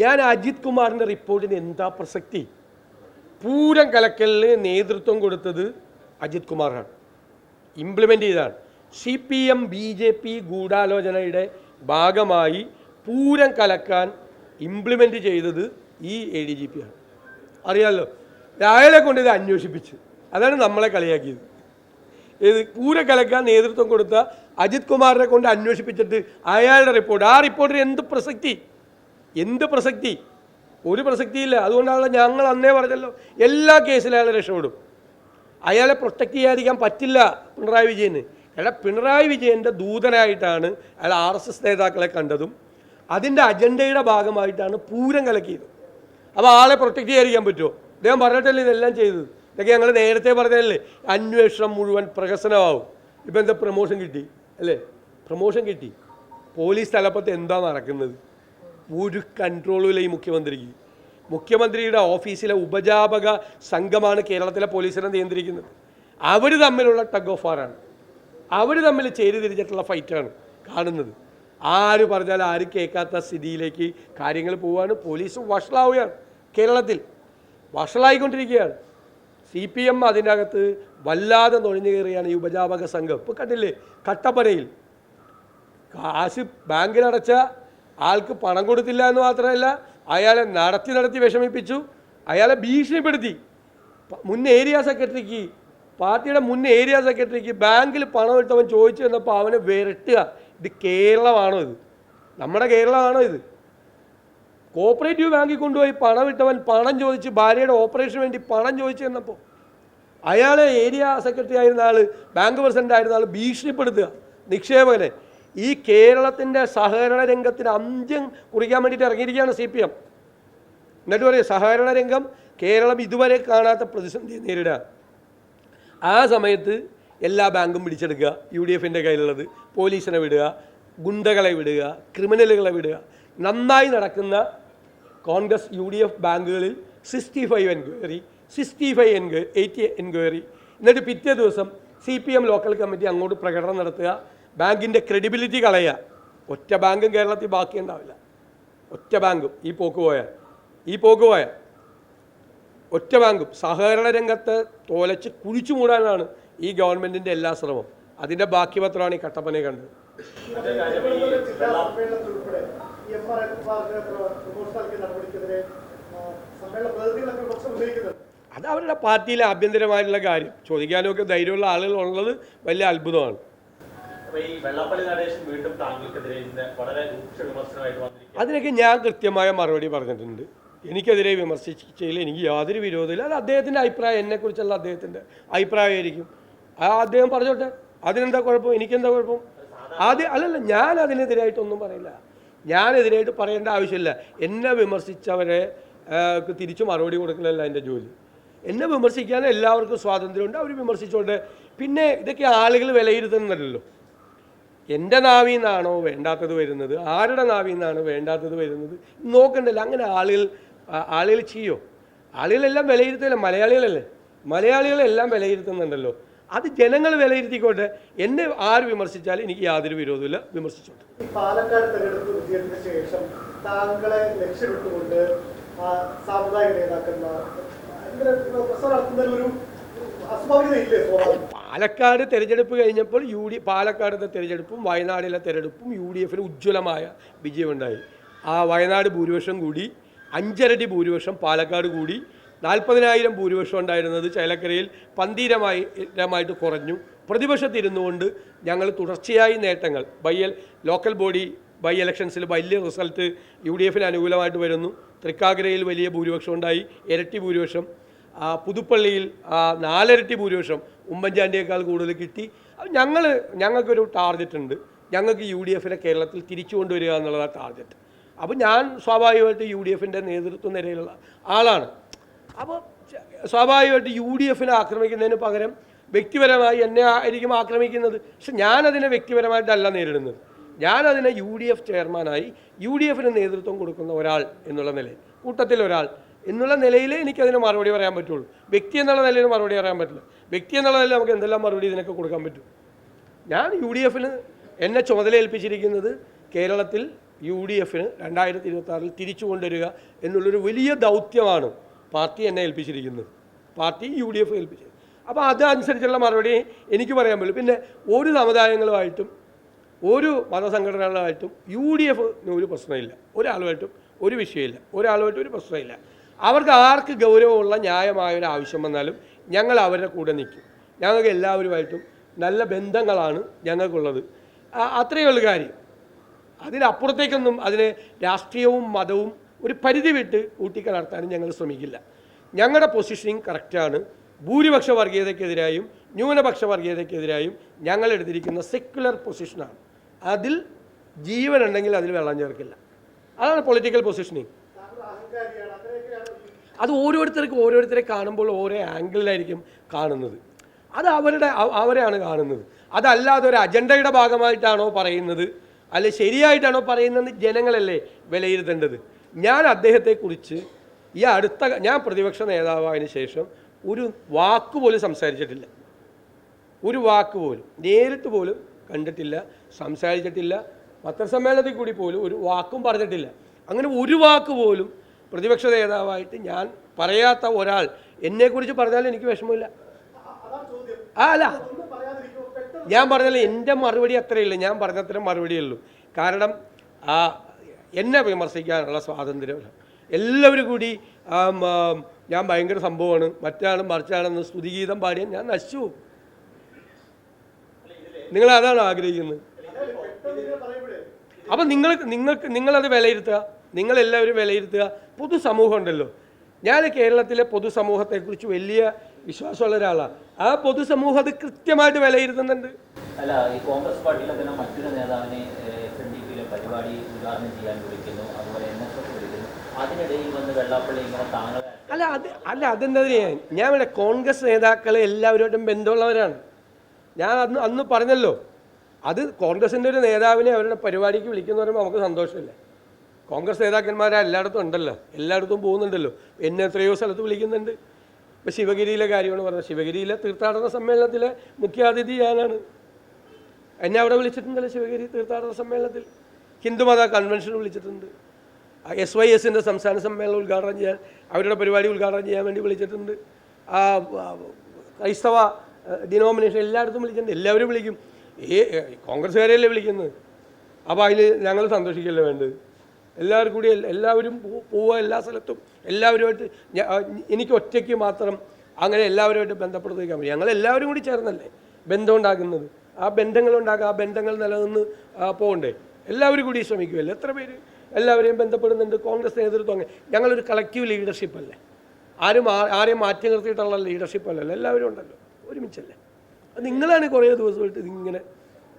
ഞാൻ അജിത് കുമാറിന്റെ റിപ്പോർട്ടിന് എന്താ പ്രസക്തി? പൂരം കലക്കലിന് നേതൃത്വം കൊടുത്തത് അജിത് കുമാറാണ്. ഇംപ്ലിമെന്റ് ചെയ്തതാണ് C P M B J P ഗൂഢാലോചനയുടെ ഭാഗമായി പൂരം കലക്കാൻ ഇംപ്ലിമെന്റ് ചെയ്തത് ഈ എ ഡി ജി പി ആണ്. അറിയാമല്ലോ രാവിലെ കൊണ്ട് ഇത് അന്വേഷിപ്പിച്ച്. അതാണ് നമ്മളെ കളിയാക്കിയത്. ഇത് പൂരം കലക്കാൻ നേതൃത്വം കൊടുത്ത അജിത് കുമാറിനെ കൊണ്ട് അന്വേഷിപ്പിച്ചിട്ട് അയാളുടെ റിപ്പോർട്ട്. ആ റിപ്പോർട്ടിന് എന്ത് പ്രസക്തി? എന്ത് പ്രസക്തി? ഒരു പ്രസക്തിയില്ല. അതുകൊണ്ടാണല്ലോ ഞങ്ങൾ അന്നേ പറഞ്ഞല്ലോ എല്ലാ കേസിലും അയാളെ രക്ഷപ്പെടും. അയാളെ പ്രൊട്ടക്റ്റ് ചെയ്യാതിരിക്കാൻ പറ്റില്ല പിണറായി വിജയന്. അയാളെ പിണറായി വിജയന്റെ ദൂതനായിട്ടാണ് അയാൾ ആർ എസ് എസ് നേതാക്കളെ കണ്ടതും അതിന്റെ അജണ്ടയുടെ ഭാഗമായിട്ടാണ് പൂരം കലക്കിയത്. അപ്പോൾ ആളെ പ്രൊട്ടക്റ്റ് ചെയ്യാതിരിക്കാൻ പറ്റുമോ? അദ്ദേഹം പറഞ്ഞിട്ടല്ലേ ഇതെല്ലാം ചെയ്തത്? ഇതൊക്കെ ഞങ്ങൾ നേരത്തെ പറഞ്ഞതല്ലേ? അന്വേഷണം മുഴുവൻ പ്രഹസനമാവും. ഇപ്പം എന്താ പ്രൊമോഷൻ കിട്ടി? അല്ലേ? പ്രൊമോഷൻ കിട്ടി. പോലീസ് തലപ്പത്ത് എന്താ നടക്കുന്നത്? ഒരു കൺട്രോളുമില്ല ഈ മുഖ്യമന്ത്രിക്ക്. മുഖ്യമന്ത്രിയുടെ ഓഫീസിലെ ഉപജാപക സംഘമാണ് കേരളത്തിലെ പോലീസിനെ നിയന്ത്രിക്കുന്നത്. അവർ തമ്മിലുള്ള ടഗ് ഓഫ് വാറാണ് അവർ തമ്മിൽ ചേരി തിരിച്ചിട്ടുള്ള ഫൈറ്റാണ് കാണുന്നത്. ആര് പറഞ്ഞാൽ ആര് കേൾക്കാത്ത സ്ഥിതിയിലേക്ക് കാര്യങ്ങൾ പോവുകയാണ് പോലീസ് വഷളാവുകയാണ് കേരളത്തിൽ. വഷളായിക്കൊണ്ടിരിക്കുകയാണ്. സി പി എം അതിനകത്ത് വല്ലാതെ നുഴഞ്ഞു കയറിയാണ് ഈ ഉപജാപക സംഘം. ഇപ്പോൾ കണ്ടില്ലേ? കട്ടപ്പനയിൽ. കാശ് ബാങ്കിലടച്ച ആൾക്ക് പണം കൊടുത്തില്ല എന്ന് മാത്രമല്ല അയാളെ നടത്തി നടത്തി വിഷമിപ്പിച്ചു. അയാളെ ഭീഷണിപ്പെടുത്തി. മുൻ ഏരിയ സെക്രട്ടറിക്ക് പാർട്ടിയുടെ മുൻ ഏരിയ സെക്രട്ടറിക്ക് ബാങ്കിൽ പണം എടുത്തവൻ ചോദിച്ചു വന്നപ്പോൾ അവനെ വിരട്ടുക. ഇത് കേരളമാണോ ഇത്? നമ്മുടെ കേരളമാണോ ഇത്? കോപ്പറേറ്റീവ് ബാങ്കിൽ കൊണ്ടുപോയി പണം ഇട്ടവൻ പണം ചോദിച്ച് ഭാര്യയുടെ ഓപ്പറേഷന് വേണ്ടി പണം ചോദിച്ചു തന്നപ്പോൾ അയാളെ ഏരിയ സെക്രട്ടറി ആയിരുന്ന ആൾ ബാങ്ക് പ്രസിഡന്റ് ആയിരുന്ന ആൾ ഭീഷണിപ്പെടുത്തുക. നിക്ഷേപകനെ. ഈ കേരളത്തിന്റെ സഹകരണ രംഗത്തിന് അന്ത്യം കുറിക്കാൻ വേണ്ടിയിട്ട് ഇറങ്ങിയിരിക്കുകയാണ് സി പി എം. എന്നിട്ട് പറയും സഹകരണ രംഗം കേരളം ഇതുവരെ കാണാത്ത പ്രതിസന്ധി നേരിടുക. ആ സമയത്ത് എല്ലാ ബാങ്കും പിടിച്ചെടുക്കുക യു ഡി എഫിന്റെ കയ്യിലുള്ളത്. പോലീസിനെ വിടുക ഗുണ്ടകളെ വിടുക ക്രിമിനലുകളെ വിടുക. നന്നായി നടക്കുന്ന കോൺഗ്രസ് യു ഡി എഫ് ബാങ്കുകളിൽ sixty five enquiry sixty five enquiry eighty enquiry. എന്നിട്ട് പിറ്റേ ദിവസം C P M local committee അങ്ങോട്ട് പ്രകടനം നടത്തുക. ബാങ്കിന്റെ ക്രെഡിബിലിറ്റി കളയുക ഒറ്റ ബാങ്കും കേരളത്തിൽ ബാക്കി ഉണ്ടാവില്ല. ഒറ്റ ബാങ്കും ഈ പോക്ക് പോയാൽ. ഈ പോക്ക് പോയാൽ ഒറ്റ ബാങ്കും സഹകരണ രംഗത്ത് തോലച്ച് കുഴിച്ചു മൂടാനാണ് ഈ ഗവൺമെന്റിന്റെ എല്ലാ ശ്രമം. അതിന്റെ ബാക്കി പത്രമാണ് ഈ കട്ടപ്പനയെ കണ്ടത്. അത് അവരുടെ പാർട്ടിയിലെ ആഭ്യന്തരമായിട്ടുള്ള കാര്യം. ചോദിക്കാനൊക്കെ ധൈര്യമുള്ള ആളുകൾ ഉള്ളത് വലിയ അത്ഭുതമാണ്. അതിനൊക്കെ ഞാൻ കൃത്യമായ മറുപടി പറഞ്ഞിട്ടുണ്ട്. എനിക്കെതിരെ വിമർശിച്ചതിൽ എനിക്ക് യാതൊരു വിരോധമില്ല. അത് അദ്ദേഹത്തിന്റെ അഭിപ്രായം എന്നെക്കുറിച്ചുള്ള അദ്ദേഹത്തിന്റെ അഭിപ്രായമായിരിക്കും. ആ അദ്ദേഹം പറഞ്ഞോട്ടെ. അതിനെന്താ കുഴപ്പം? എനിക്കെന്താ കുഴപ്പം? ആദ്യം അല്ലല്ല ഞാൻ അതിനെതിരായിട്ടൊന്നും പറയില്ല. ഞാനെതിരായിട്ട് പറയേണ്ട ആവശ്യമില്ല. എന്നെ വിമർശിച്ചവരെ തിരിച്ചു മറുപടി കൊടുക്കലല്ല എന്റെ ജോലി. എന്നെ വിമർശിക്കാൻ എല്ലാവർക്കും സ്വാതന്ത്ര്യമുണ്ട്. അവർ വിമർശിച്ചോണ്ട്. പിന്നെ ഇതൊക്കെ ആളുകൾ വിലയിരുത്തുന്നതല്ലോ എന്റെ നാവിൽ നിന്നാണോ വേണ്ടാത്തത് വരുന്നത്? ആരുടെ നാവിൽ നിന്നാണ് വേണ്ടാത്തത് വരുന്നത്? നോക്കണ്ടല്ലോ അങ്ങനെ ആളുകൾ ആളുകൾ ചെയ്യോ? ആളുകളെല്ലാം വിലയിരുത്തില്ല മലയാളികളല്ലേ? മലയാളികളെല്ലാം വിലയിരുത്തുന്നുണ്ടല്ലോ. അത് ജനങ്ങൾ വിലയിരുത്തിക്കോട്ടെ. എന്നെ ആര് വിമർശിച്ചാലും എനിക്ക് യാതൊരു വിരോധമില്ല വിമർശിച്ചോട്ടെ. പാലക്കാട് തെരഞ്ഞെടുപ്പ് വിജയത്തിന് ശേഷം താങ്കളെ ലക്ഷ്യമിട്ടുകൊണ്ട് സാമുദായിക നേതാക്കന്മാർ ഒരു പാലക്കാട് തെരഞ്ഞെടുപ്പ് കഴിഞ്ഞപ്പോൾ യു ഡി പാലക്കാടത്തെ തെരഞ്ഞെടുപ്പും വയനാടിലെ തെരഞ്ഞെടുപ്പും യു ഡി എഫിന് ഉജ്ജ്വലമായ വിജയമുണ്ടായി. ആ വയനാട് ഭൂരിപക്ഷം കൂടി അഞ്ചരടി ഭൂരിപക്ഷം പാലക്കാട് കൂടി നാൽപ്പതിനായിരം ഭൂരിപക്ഷം ഉണ്ടായിരുന്നത് ചേലക്കരയിൽ പന്തീരമായി രമായിട്ട് കുറഞ്ഞു. പ്രതിപക്ഷത്തിരുന്നുകൊണ്ട് ഞങ്ങൾ തുടർച്ചയായി നേട്ടങ്ങൾ ബൈ എൽ ലോക്കൽ ബോഡി ബൈ ഇലക്ഷൻസിൽ വലിയ റിസൾട്ട് യു ഡി എഫിന് അനുകൂലമായിട്ട് വരുന്നു. തൃക്കാക്കരയിൽ വലിയ ഭൂരിപക്ഷം ഉണ്ടായി. ഇരട്ടി ഭൂരിപക്ഷം പുതുപ്പള്ളിയിൽ നാലിരട്ടി ഭൂരിപക്ഷം ഉമ്മൻചാണ്ടിയേക്കാൾ കൂടുതൽ കിട്ടി. ഞങ്ങൾ ഞങ്ങൾക്കൊരു ടാർഗറ്റ് ഉണ്ട്. ഞങ്ങൾക്ക് യു ഡി എഫിനെ കേരളത്തിൽ തിരിച്ചു കൊണ്ടുവരിക എന്നുള്ളതാണ് ടാർഗറ്റ് അപ്പോൾ ഞാൻ സ്വാഭാവികമായിട്ട് യു ഡി എഫിന്റെ നേതൃത്വ നിരയിലുള്ള ആളാണ്. അപ്പോൾ സ്വാഭാവികമായിട്ട് യു ഡി എഫിനെ ആക്രമിക്കുന്നതിന് പകരം വ്യക്തിപരമായി എന്നെ ആയിരിക്കും ആക്രമിക്കുന്നത്. പക്ഷെ ഞാനതിനെ വ്യക്തിപരമായിട്ടല്ല നേരിടുന്നത്. ഞാനതിനെ യു ഡി എഫ് ചെയർമാനായി യു ഡി എഫിന് നേതൃത്വം കൊടുക്കുന്ന ഒരാൾ എന്നുള്ള നിലയിൽ കൂട്ടത്തിൽ ഒരാൾ എന്നുള്ള നിലയിലേ എനിക്കതിന് മറുപടി പറയാൻ പറ്റുള്ളൂ. വ്യക്തി എന്നുള്ള നിലയിൽ മറുപടി പറയാൻ പറ്റില്ല. വ്യക്തി എന്നുള്ള നിലയിൽ നമുക്ക് എന്തെല്ലാം മറുപടി ഇതിനൊക്കെ കൊടുക്കാൻ പറ്റും? ഞാൻ യു ഡി എഫിന് എന്നെ ചുമതല ഏൽപ്പിച്ചിരിക്കുന്നത് കേരളത്തിൽ യു ഡി എഫിന് രണ്ടായിരത്തി ഇരുപത്തി ആറിൽ തിരിച്ചു കൊണ്ടുവരിക എന്നുള്ളൊരു വലിയ ദൗത്യമാണ് പാർട്ടി എന്നെ ഏൽപ്പിച്ചിരിക്കുന്നത്. പാർട്ടി യു ഡി എഫ് ഏൽപ്പിച്ചത് അപ്പോൾ അതനുസരിച്ചുള്ള മറുപടി എനിക്ക് പറയാൻ പറ്റും. പിന്നെ ഒരു സമുദായങ്ങളുമായിട്ടും ഒരു മതസംഘടനകളുമായിട്ടും യു ഡി എഫിന് ഒരു പ്രശ്നമില്ല. ഒരാളുമായിട്ടും ഒരു വിഷയമില്ല. ഒരാളുമായിട്ടും ഒരു പ്രശ്നമില്ല. അവർക്ക് ആർക്ക് ഗൗരവമുള്ള ന്യായമായ ഒരു ആവശ്യം വന്നാലും ഞങ്ങൾ അവരുടെ കൂടെ നിൽക്കും. ഞങ്ങൾക്ക് എല്ലാവരുമായിട്ടും നല്ല ബന്ധങ്ങളാണ് ഞങ്ങൾക്കുള്ളത്. അത്രയേ ഉള്ളൂ കാര്യം. അതിനപ്പുറത്തേക്കൊന്നും അതിനെ രാഷ്ട്രീയവും മതവും ഒരു പരിധി വിട്ട് കൂട്ടിക്കലർത്താനും ഞങ്ങൾ ശ്രമിക്കില്ല. ഞങ്ങളുടെ പൊസിഷനിങ് കറക്റ്റാണ് ഭൂരിപക്ഷ വർഗീയതയ്ക്കെതിരായും ന്യൂനപക്ഷ വർഗീയതയ്ക്കെതിരായും ഞങ്ങൾ എടുത്തിരിക്കുന്ന സെക്യുലർ പൊസിഷനാണ് അതിൽ ജീവനുണ്ടെങ്കിൽ അതിൽ വെള്ളം ചേർക്കില്ല. അതാണ് പൊളിറ്റിക്കൽ പൊസിഷനിങ് താങ്കൾ അഹങ്കാരിയാണ് അങ്ങനെയൊക്കെയാണ് ഈ അത് ഓരോരുത്തർക്കും ഓരോരുത്തരെ കാണുമ്പോൾ ഓരോ ആംഗിളിലായിരിക്കും കാണുന്നത്. അത് അവരുടെ അവരെയാണ് കാണുന്നത്. അതല്ലാതെ ഒരു അജണ്ടയുടെ ഭാഗമായിട്ടാണോ പറയുന്നത്? അല്ലെ ശരിയായിട്ടാണോ പറയുന്നത് ജനങ്ങളല്ലേ വിലയിരുത്തേണ്ടത്? ഞാൻ അദ്ദേഹത്തെക്കുറിച്ച് ഈ അടുത്ത ഞാൻ പ്രതിപക്ഷ നേതാവായതിനു ശേഷം ഒരു വാക്ക് പോലും സംസാരിച്ചിട്ടില്ല. ഒരു വാക്ക് പോലും നേരിട്ട് പോലും കണ്ടിട്ടില്ല സംസാരിച്ചിട്ടില്ല പത്രസമ്മേളനത്തിൽ കൂടി പോലും ഒരു വാക്കും പറഞ്ഞിട്ടില്ല. അങ്ങനെ ഒരു വാക്ക് പോലും പ്രതിപക്ഷ നേതാവായിട്ട് ഞാൻ പറയാത്ത ഒരാൾ എന്നെക്കുറിച്ച് പറഞ്ഞാൽ എനിക്ക് വിഷമമില്ല. ആ അല്ല. ഞാൻ പറഞ്ഞാൽ എന്റെ മറുപടി അത്രയില്ല. ഞാൻ പറഞ്ഞത്ര മറുപടിയേ ഉള്ളൂ. കാരണം ആ എന്നെ വിമർശിക്കാനുള്ള സ്വാതന്ത്ര്യം. എല്ലാവരും കൂടി ഞാൻ ഭയങ്കര സംഭവമാണ്. മറ്റാണ് മറിച്ചാണെന്ന് സ്തുതിഗീതം പാടിയാൽ ഞാൻ നശിച്ചു നിങ്ങൾ അതാണ് ആഗ്രഹിക്കുന്നത്. അപ്പം നിങ്ങൾ നിങ്ങൾക്ക് നിങ്ങളത് വിലയിരുത്തുക. നിങ്ങളെല്ലാവരും വിലയിരുത്തുക. പൊതുസമൂഹം ഉണ്ടല്ലോ. ഞാൻ കേരളത്തിലെ പൊതുസമൂഹത്തെക്കുറിച്ച് വലിയ വിശ്വാസമുള്ള ഒരാളാണ്. ആ പൊതുസമൂഹം അത് കൃത്യമായിട്ട് വിലയിരുത്തുന്നുണ്ട്. അല്ല ഈ കോൺഗ്രസ് പാർട്ടിയിലെ തന്നെ മറ്റൊരു നേതാവിനെ എസ് എൻ ഡി പിയിലെ പരിപാടി ഉദ്ഘാടനം ചെയ്യാൻ വിളിക്കുന്നു. അതുപോലെ എൻ എസ് എസ് വിളിക്കുന്നു. അതിനിടയിൽ വന്ന് വെള്ളാപ്പള്ളി ഇങ്ങനെ അല്ല അത് അല്ല അതെന്താ ഞാൻ ഞാൻ ഇവിടെ കോൺഗ്രസ് നേതാക്കളെ എല്ലാവരുമായിട്ടും ബന്ധമുള്ളവരാണ്. ഞാൻ അന്ന് അന്ന് പറഞ്ഞല്ലോ. അത് കോൺഗ്രസിന്റെ ഒരു നേതാവിനെ അവരുടെ പരിപാടിക്ക് വിളിക്കുന്നവരുമ്പോൾ നമുക്ക് സന്തോഷമില്ലേ. കോൺഗ്രസ് നേതാക്കന്മാരെ എല്ലായിടത്തും ഉണ്ടല്ലോ. എല്ലായിടത്തും പോകുന്നുണ്ടല്ലോ. എന്നെ എത്രയോ സ്ഥലത്ത് വിളിക്കുന്നുണ്ട്. ഇപ്പോൾ ശിവഗിരിയിലെ കാര്യമാണ് പറഞ്ഞത്. ശിവഗിരിയിലെ തീർത്ഥാടന സമ്മേളനത്തിലെ മുഖ്യാതിഥി ഞാനാണ്. എന്നെ അവിടെ വിളിച്ചിട്ടുണ്ടല്ലോ ശിവഗിരി തീർത്ഥാടന സമ്മേളനത്തിൽ. ഹിന്ദുമത കൺവെൻഷൻ വിളിച്ചിട്ടുണ്ട്. എസ് വൈ എസിന്റെ സംസ്ഥാന സമ്മേളനം ഉദ്ഘാടനം ചെയ്യാൻ അവരുടെ പരിപാടി ഉദ്ഘാടനം ചെയ്യാൻ വേണ്ടി വിളിച്ചിട്ടുണ്ട്. ആ, ക്രൈസ്തവ ഡിനോമിനേഷൻ എല്ലായിടത്തും വിളിച്ചിട്ടുണ്ട് എല്ലാവരും വിളിക്കും. ഏ, കോൺഗ്രസ്സുകാരെയല്ലേ വിളിക്കുന്നത്? അപ്പോൾ അതിൽ ഞങ്ങൾ സന്തോഷിക്കല്ലേ വേണ്ടത്? എല്ലാവരും കൂടി എല്ലാവരും പോവുക എല്ലാ സ്ഥലത്തും. എല്ലാവരുമായിട്ട് എനിക്ക് ഒറ്റയ്ക്ക് മാത്രം അങ്ങനെ എല്ലാവരുമായിട്ട് ബന്ധപ്പെടുത്തിക്കാൻ പറ്റും ഞങ്ങൾ എല്ലാവരും കൂടി ചേർന്നല്ലേ ബന്ധം ഉണ്ടാക്കുന്നത് ആ ബന്ധങ്ങൾ ഉണ്ടാക്കുക ആ ബന്ധങ്ങൾ നിലനിന്ന് പോകണ്ടേ. എല്ലാവരും കൂടി ശ്രമിക്കുമല്ലോ എത്ര പേര് എല്ലാവരെയും ബന്ധപ്പെടുന്നുണ്ട്? കോൺഗ്രസ് നേതൃത്വം അങ്ങനെ. ഞങ്ങളൊരു കളക്റ്റീവ് ലീഡർഷിപ്പ് അല്ലേ? ആരും ആരെയും മാറ്റി നിർത്തിയിട്ടുള്ള ലീഡർഷിപ്പ് അല്ലല്ലോ. എല്ലാവരും ഉണ്ടല്ലോ. ഒരുമിച്ചല്ലേ? നിങ്ങളാണ് കുറേ ദിവസമായിട്ട് ഇതിങ്ങനെ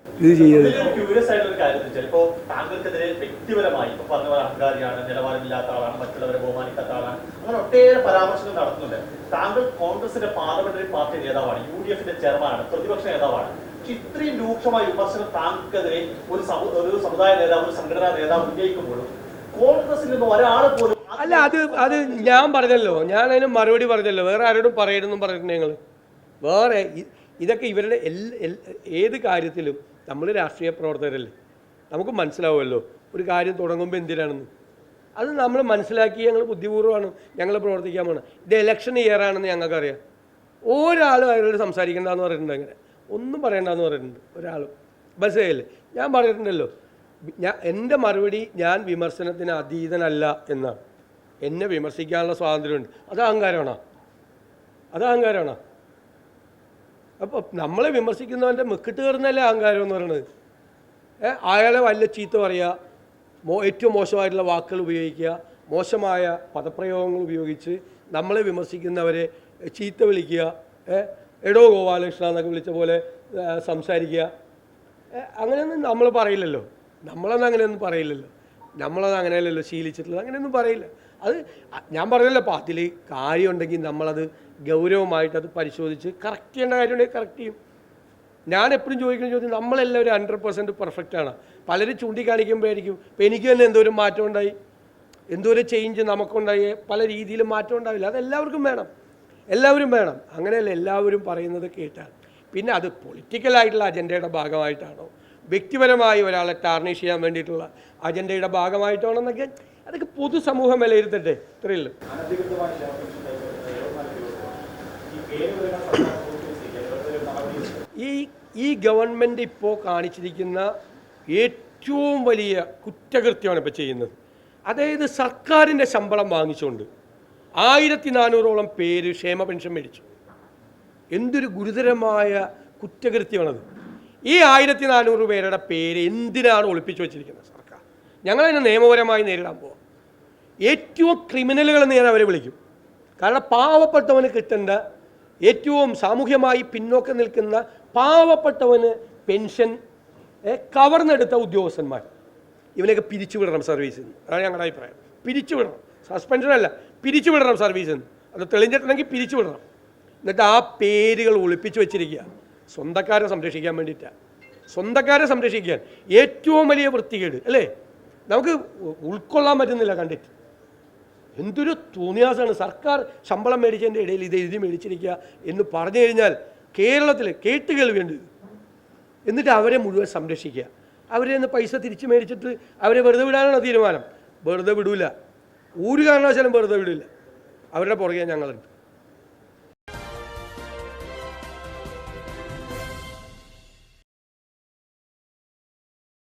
ഇത് ചെയ്യുന്നത് ക്യൂരിയസ് ആയിട്ടുള്ള ഒരു കാര്യം ഇപ്പോ താങ്കൾക്കെതിരെ വ്യക്തിപരമായി ഇപ്പൊ പറഞ്ഞ പോലെ അഹങ്കാരിയാണ് നിലവാരമില്ലാത്ത ആളാണ് മറ്റുള്ളവരെ ബഹുമാനിക്കാത്ത ആളാണ് അങ്ങനെ ഒട്ടേറെ പരാമർശങ്ങൾ നടത്തുന്നുണ്ട്. താങ്കൾ കോൺഗ്രസിന്റെ പാർലമെന്ററി പാർട്ടി നേതാവാണ് യു ഡി എഫിന്റെ ചെയർമാനാണ് പ്രതിപക്ഷ നേതാവാണ്. പക്ഷെ ഇത്രയും രൂക്ഷമായ വിമർശനം താങ്കൾക്കെതിരെ ഒരു ഒരു സമുദായ നേതാവ് ഒരു സംഘടനാ നേതാവ് ഉന്നയിക്കുമ്പോഴും കോൺഗ്രസിൽ നിന്ന് ഒരാൾ പോലും അല്ല അത് അത് ഞാൻ പറഞ്ഞല്ലോ. ഞാൻ അതിന് മറുപടി പറഞ്ഞല്ലോ. വേറെ ആരോടും പറയരുതെന്നും പറഞ്ഞിട്ടുണ്ട് ഞങ്ങൾ വേറെ ഇതൊക്കെ ഇവരുടെ എല്ലാ എൽ- ഏത് കാര്യത്തിലും നമ്മൾ രാഷ്ട്രീയ പ്രവർത്തകരല്ലേ? നമുക്ക് മനസ്സിലാവുമല്ലോ. ഒരു കാര്യം തുടങ്ങുമ്പോൾ എന്തിനാണെന്ന്. അത് നമ്മൾ മനസ്സിലാക്കി ഞങ്ങൾ ബുദ്ധിപൂർവമാണ് ഞങ്ങൾ പ്രവർത്തിക്കാൻ പോകണം ഇത് ഇലക്ഷൻ ഇയർ ആണെന്ന് ഞങ്ങൾക്കറിയാം. ഒരാളും അയാളോട് സംസാരിക്കേണ്ടതെന്ന് പറഞ്ഞിട്ടുണ്ട് അങ്ങനെ. ഒന്നും പറയണ്ടെന്ന് പറഞ്ഞിട്ടുണ്ട് ഒരാളും. മനസ്സിലായില്ലേ? ഞാൻ പറഞ്ഞിട്ടുണ്ടല്ലോ. ഞാൻ എന്റെ മറുപടി ഞാൻ വിമർശനത്തിന് അതീതനല്ല എന്നാണ്. എന്നെ വിമർശിക്കാനുള്ള സ്വാതന്ത്ര്യമുണ്ട്. അത് അഹങ്കാരമാണോ? അത് അഹങ്കാരമാണോ? അപ്പോൾ നമ്മളെ വിമർശിക്കുന്നവന്റെ മെക്കിട്ട് കയറുന്നല്ലേ അഹങ്കാരം എന്ന് പറയുന്നത് അയാളെ വല്ല ചീത്ത പറയുക മോ ഏറ്റവും മോശമായിട്ടുള്ള വാക്കുകൾ ഉപയോഗിക്കുക മോശമായ പദപ്രയോഗങ്ങൾ ഉപയോഗിച്ച് നമ്മളെ വിമർശിക്കുന്നവരെ ചീത്ത വിളിക്കുക എടോ ഗോപാലകൃഷ്ണ എന്നൊക്കെ വിളിച്ച പോലെ സംസാരിക്കുക. അങ്ങനെയൊന്നും നമ്മൾ പറയില്ലല്ലോ. നമ്മളൊന്നും അങ്ങനെയൊന്നും പറയില്ലല്ലോ. നമ്മളത് അങ്ങനെയല്ലല്ലോ ശീലിച്ചിട്ടുള്ളത്. അങ്ങനെയൊന്നും പറയില്ല. അത് ഞാൻ പറഞ്ഞല്ലോ അപ്പോൾ കാര്യമുണ്ടെങ്കിൽ നമ്മളത് ഗൗരവമായിട്ട് അത് പരിശോധിച്ച് കറക്റ്റ് ചെയ്യേണ്ട കാര്യമുണ്ടെങ്കിൽ കറക്റ്റ് ചെയ്യും. ഞാൻ എപ്പോഴും ചോദിക്കുന്ന ചോദ്യം നമ്മളെല്ലാവരും ഹൺഡ്രഡ് പെർസെന്റ് പെർഫെക്റ്റ് ആണ്. പലരും ചൂണ്ടിക്കാണിക്കുമ്പോഴായിരിക്കും ഇപ്പം എനിക്ക് തന്നെ എന്തോരം മാറ്റം ഉണ്ടായി. എന്തോരം ചേഞ്ച് നമുക്കുണ്ടായി. പല രീതിയിലും മാറ്റം ഉണ്ടാവില്ല. അത് എല്ലാവർക്കും വേണം. എല്ലാവരും വേണം. അങ്ങനെയല്ല എല്ലാവരും പറയുന്നത് കേട്ടാൽ. പിന്നെ അത് പൊളിറ്റിക്കലായിട്ടുള്ള അജണ്ടയുടെ ഭാഗമായിട്ടാണോ? വ്യക്തിപരമായി ഒരാളെ ടാർണിഷ് ചെയ്യാൻ വേണ്ടിയിട്ടുള്ള അജണ്ടയുടെ ഭാഗമായിട്ടാണോ എന്നൊക്കെ? അതൊക്കെ പൊതുസമൂഹം വിലയിരുത്തട്ടെ. ഇത്രയേ ഉള്ളൂ അനധികൃതമായി ക്ഷേമ പെൻഷൻ കൈപ്പറ്റുന്ന എഴുപത്തിനാല് ദിവസം ഈ ഈ ഗവൺമെന്റ് ഇപ്പോൾ കാണിച്ചിരിക്കുന്ന ഏറ്റവും വലിയ കുറ്റകൃത്യമാണ് ഇപ്പോൾ ചെയ്യുന്നത്. അതായത് സർക്കാരിന്റെ ശമ്പളം വാങ്ങിച്ചുകൊണ്ട് ആയിരത്തി നാനൂറോളം പേര് ക്ഷേമ പെൻഷൻ മേടിച്ചു. എന്തൊരു ഗുരുതരമായ കുറ്റകൃത്യമാണത്. ഈ ആയിരത്തി നാനൂറ് പേരുടെ പേര് എന്തിനാണ് ഒളിപ്പിച്ചു വെച്ചിരിക്കുന്നത് സർക്കാർ? ഞങ്ങളതിനെ നിയമപരമായി നേരിടാൻ പോവാം. ഏറ്റവും ക്രിമിനലുകൾ നേരെ അവരെ വിളിക്കും. കാരണം പാവപ്പെട്ടവന് കിട്ടേണ്ട ഏറ്റവും സാമൂഹ്യമായി പിന്നോക്കം നിൽക്കുന്ന പാവപ്പെട്ടവന് പെൻഷൻ കവർന്നെടുത്ത ഉദ്യോഗസ്ഥന്മാർ. ഇവനെയൊക്കെ പിരിച്ചുവിടണം സർവീസിൽ. നിന്ന് അതാണ് ഞങ്ങളുടെ അഭിപ്രായം. പിരിച്ചുവിടണം സസ്പെൻഷൻ അല്ല പിരിച്ചുവിടണം സർവീസിൽ. നിന്ന് അത് തെളിഞ്ഞിട്ടുണ്ടെങ്കിൽ പിരിച്ചുവിടണം എന്നിട്ട് ആ പേരുകൾ ഒളിപ്പിച്ചു വെച്ചിരിക്കുക. സ്വന്തക്കാരെ സംരക്ഷിക്കാൻ വേണ്ടിയിട്ടാണ് സ്വന്തക്കാരെ സംരക്ഷിക്കാൻ ഏറ്റവും വലിയ വൃത്തികേട് അല്ലേ? നമുക്ക് ഉൾക്കൊള്ളാൻ പറ്റുന്നില്ല കണ്ടിട്ട്. എന്തൊരു തോന്നിയാസാണ്. സർക്കാർ ശമ്പളം മേടിച്ചതിന്റെ ഇടയിൽ ഇത് എഴുതി മേടിച്ചിരിക്കുക എന്ന് പറഞ്ഞു കഴിഞ്ഞാൽ കേരളത്തിൽ കേട്ട് കേൾവേണ്ടത് എന്നിട്ട് അവരെ മുഴുവൻ സംരക്ഷിക്കുക. അവരെ നിന്ന് പൈസ തിരിച്ച് മേടിച്ചിട്ട് അവരെ വെറുതെ വിടാനാണ് തീരുമാനം. വെറുതെ വിടൂല. ഒരു കാരണവശാലും വെറുതെ വിടില്ല അവരുടെ പുറകെ ഞങ്ങളുണ്ട്.